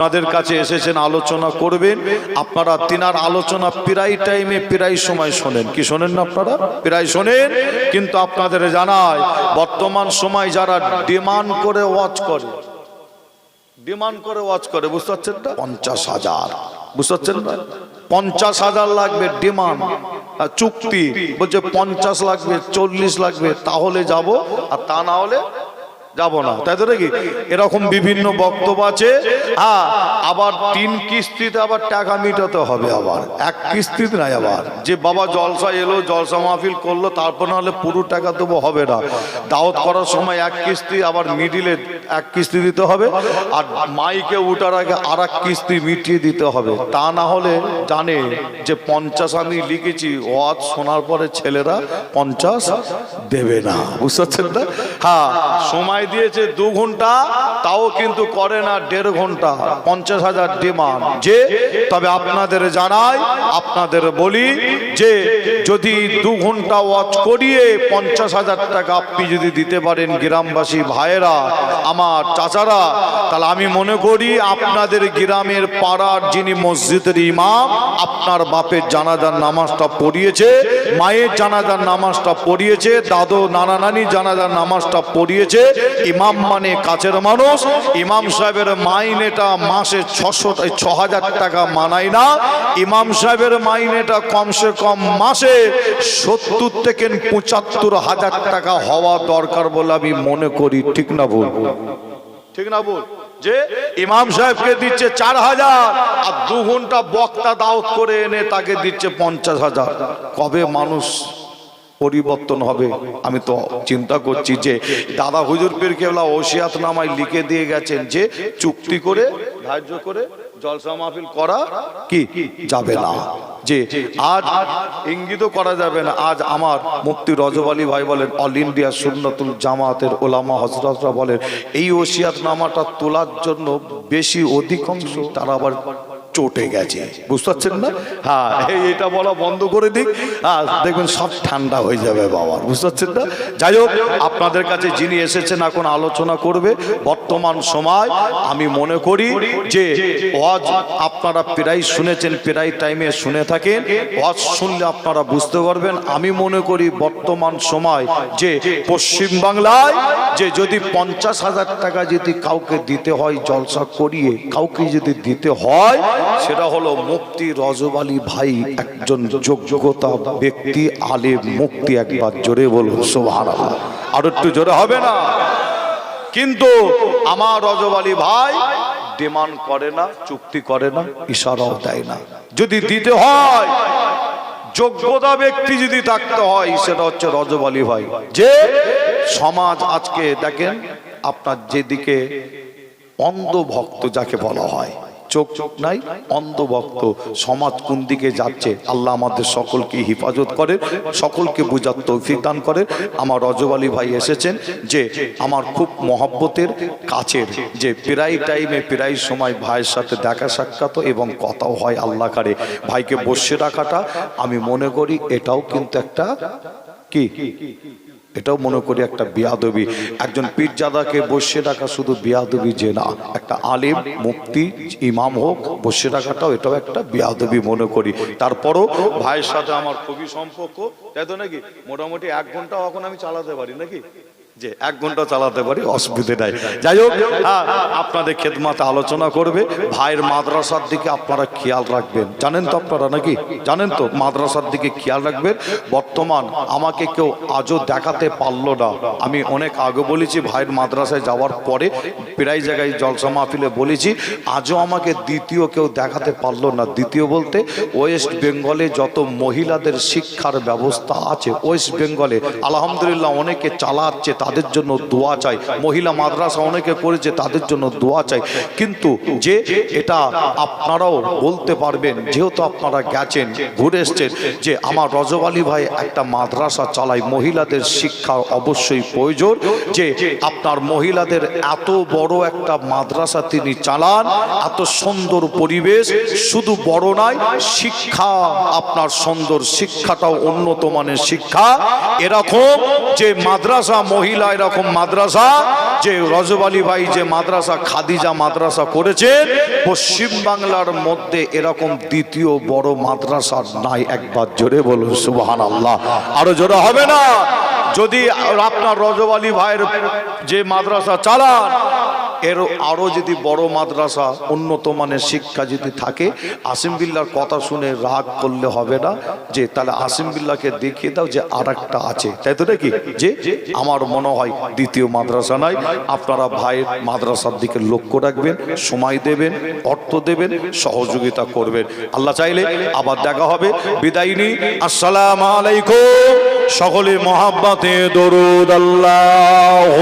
আপনাদের কাছে এসেছেন, আলোচনা করবেন। আপনারা তিনার আলোচনা প্রায় টাইমে প্রায় সময় শোনেন। কি শোনেন না আপনারা? প্রায় শোনেন, কিন্তু আপনাদের জানায় বর্তমান সময় যারা ডিমান্ড করে ওয়াচ করে ডিমান্ড করে ওয়াচ করে, বুঝতে পারছেন না? পঞ্চাশ হাজার। বুঝতে পারছেন না? পঞ্চাশ হাজার লাগবে ডিমান্ড চুক্তি, বলছে পঞ্চাশ লাগবে, চল্লিশ লাগবে, তাহলে যাব। আর তা না হলে যাব না। তাই তো নাকি? এরকম বিভিন্ন বক্তব্য আছে। হ্যাঁ আবার তিন কিস্তিতে আবার টাকা মিটাতে হবে আবার। এক কিস্তিতে নাই আবার। যে বাবা জলসা এলো, জলসা মাহফিল করল, তারপর না হলে পুরো টাকা দেবো হবে না। দাওয়াত করার সময় এক কিস্তি, আবার মিডিলে এক কিস্তি দিতে হবে। আর মাইকে উঠার আগে আর এক কিস্তি মিটিয়ে দিতে হবে। তা না হলে জানে যে পঞ্চাশ আমি লিখেছি, ওয়াজ শোনার পরে ছেলেরা পঞ্চাশ দেবে না। বুঝতে পারছেন না? হ্যাঁ সময় দিয়েছে দু ঘণ্টা, তাও কিন্তু করে না দেড় ঘণ্টা, পঞ্চাশ হাজার ডিমান্ড যে, তবে আপনাদের জানাই, আপনাদের বলি যে, যদি দু ঘণ্টা ওয়াচ করিয়ে পঞ্চাশ হাজার টাকা আপনি যদি দিতে পারেন গ্রামবাসী ভাইয়েরা, আমার চাচারা, তাহলে আমি মনে করি আপনাদের গ্রামের পাড়ার যিনি মসজিদের ইমাম, আপনার বাপের জানাজার নামাজটা পড়িয়েছে, মায়ের জানাজার নামাজটা পড়িয়েছে, দাদু নানা নানি জানাজার নামাজটা পড়িয়েছে ইমাম মানে কাছের মানুষ। ইমাম সাহেবের মাইনেটা মাসে ছশো ছ হাজার টাকা মানায় না। ইমাম সাহেবের মাইনেটা কমসে কম মাসে সত্তর থেকে পঁচাত্তর হাজার টাকা হওয়া দরকার বলে আমি মনে করি। ঠিক না ভুল? ঠিক না বল যে ইমাম সাহেবকে দিচ্ছে চার হাজার, আর দু ঘণ্টা বক্তা দাওয়াত করে এনে তাকে দিচ্ছে পঞ্চাশ হাজার। কবে মানুষ পরিবর্তন হবে। আমি তো চিন্তা করছি যে দাদা হুজুর পীর কেবলা ওসিয়াত নামায় লিখে দিয়ে গেছেন যে চুক্তি করে, ধার্য করে জলসা মাহফিল করা কি? যাবে না। যে আজ ইঙ্গিতও করা যাবে না। আজ আমার মুক্তি রজব আলী ভাই বলেন, অল ইন্ডিয়া সুন্নতুল জামাতের ওলামা হজরতরা বলেন, এই ওসিয়াত নামাটা তোলার জন্য বেশি অধিকাংশ তারা আবার চটে গেছে। বুঝতে পারছেন না? হ্যাঁ এটা বলা বন্ধ করে দিক। হ্যাঁ দেখবেন সব ঠান্ডা হয়ে যাবে বাবা বুঝতে পারছেন না? যাই হোক, আপনাদের কাছে যিনি এসেছেন এখন আলোচনা করবে, বর্তমান সময় আমি মনে করি যে ওয়াজ আপনারা প্রায় শুনেছেন, প্রায় টাইমে শুনে থাকেন। ওয়াজ শুনলে আপনারা বুঝতে পারবেন। আমি মনে করি বর্তমান সময় যে পশ্চিম বাংলায় যে যদি পঞ্চাশ হাজার টাকা যদি কাউকে দিতে হয়, জলসা করিয়ে কাউকে যদি দিতে হয় সেটা হলো মুক্তি রজব আলী ভাই একজন যোগ্যতা ব্যক্তি আলে মুক্তি একবার জোরে বলুন সোভার আর একটু জোরে হবে না? কিন্তু আমার রজব আলী ভাই ডিমান্ড করে না, চুক্তি করে না, ইশারাও দেয় না। যদি দিতে হয়, যোগ্যতা ব্যক্তি যদি থাকতে হয়, সেটা হচ্ছে রজব আলী ভাই। যে সমাজ আজকে দেখেন, আপনার যেদিকে অন্ধভক্ত যাকে বলা হয় চোখ চোখ নাই, অন্ধভক্ত সমাজ কোন দিকে যাচ্ছে? আল্লাহ আমাদের সকলকে হিফাজত করে সকলকে বুঝার তৌফিক দান করে আমার রজব আলী ভাই এসেছেন যে আমার খুব মহব্বতের কাছের, যে প্রায় টাইমে প্রায় সময় ভাইয়ের সাথে দেখা সাক্ষাৎ এবং কথাও হয় আল্লাহ কারে। ভাইকে বসে রাখাটা আমি মনে করি এটাও কিন্তু একটা কি? এটাও মনে করি একটা বিয়াদবি। একজন পীরজাদাকে বসে রাখা শুধু বিয়াদবি যে না, একটা আলিম মুক্তি ইমাম হোক বসে রাখাটাও এটাও একটা বিয়াদবি মনে করি। তারপরও ভাইয়ের সাথে আমার খুবই সম্পর্ক। তাই তো নাকি? মোটামুটি এক ঘণ্টা এখন আমি চালাতে পারি নাকি? যে এক ঘণ্টা চালাতে পারি অসুবিধে নাই। যাই হোক হ্যাঁ, আপনাদের খেদমাতে আলোচনা করবে। ভাইয়ের মাদ্রাসার দিকে আপনারা খেয়াল রাখবেন। জানেন তো আপনারা নাকি? জানেন তো মাদ্রাসার দিকে খেয়াল রাখবেন। বর্তমান আমাকে কেউ আজও দেখাতে পারল না। আমি অনেক আগে বলেছি ভাইয়ের মাদ্রাসায় যাওয়ার পরে প্রায় জায়গায় জলসা মাহফিলে বলেছি আজও আমাকে দ্বিতীয় কেউ দেখাতে পারল না। দ্বিতীয় বলতে ওয়েস্ট বেঙ্গলে যত মহিলাদের শিক্ষার ব্যবস্থা আছে ওয়েস্ট বেঙ্গলে আলহামদুলিল্লাহ অনেকে চালাচ্ছে তাদের জন্য দোয়া চাই। মহিলা মাদ্রাসা অনেকে করেছে, তাদের জন্য দোয়া চাই। কিন্তু যে এটা আপনারাও বলতে পারবেন, যেহেতু আপনারা গেছেন, ঘুরে এসছেন, যে আমার রজব আলী ভাই একটা মাদ্রাসা চালায়, মহিলাদের শিক্ষা অবশ্যই প্রয়োজন, যে আপনার মহিলাদের এত বড় একটা মাদ্রাসা তিনি চালান, এত সুন্দর পরিবেশ, শুধু বড় নয়, শিক্ষা, আপনার সুন্দর শিক্ষাটাও উন্নত মানের শিক্ষা এরকম যে মাদ্রাসা, মহিলা এরকম মাদ্রাসা, যে রজব ভাই যে মাদ্রাসা, খাদিজা মাদ্রাসা করেছেন পশ্চিমবাংলার মধ্যে এরকম দ্বিতীয় বড় মাদ্রাসা নাই একবার জোরে বলুন সুবহান আল্লাহ আরও জোরে হবে না? যদি আপনার রজব ভাইয়ের যে মাদ্রাসা চালান এর আরও যদি বড় মাদ্রাসা উন্নত মানের শিক্ষা যদি থাকে, আসিম বিল্লার কথা শুনে রাগ করলে হবে না। যে, তাহলে আসিম বিল্লাকে দেখিয়ে দাও যে আর আছে। তাই তো নাকি? যে, আমার মনে হয় দ্বিতীয় মাদ্রাসা নাই। আপনারা ভাইয়ের মাদ্রাসার দিকে লক্ষ্য রাখবেন, সময় দেবেন, অর্থ দেবেন, সহযোগিতা করবেন। আল্লাহ চাইলে আবার দেখা হবে। বিদায় নি আসসালাম আলাইকুম। সকলে মহাব্বাতে দরুদ আল্লাহ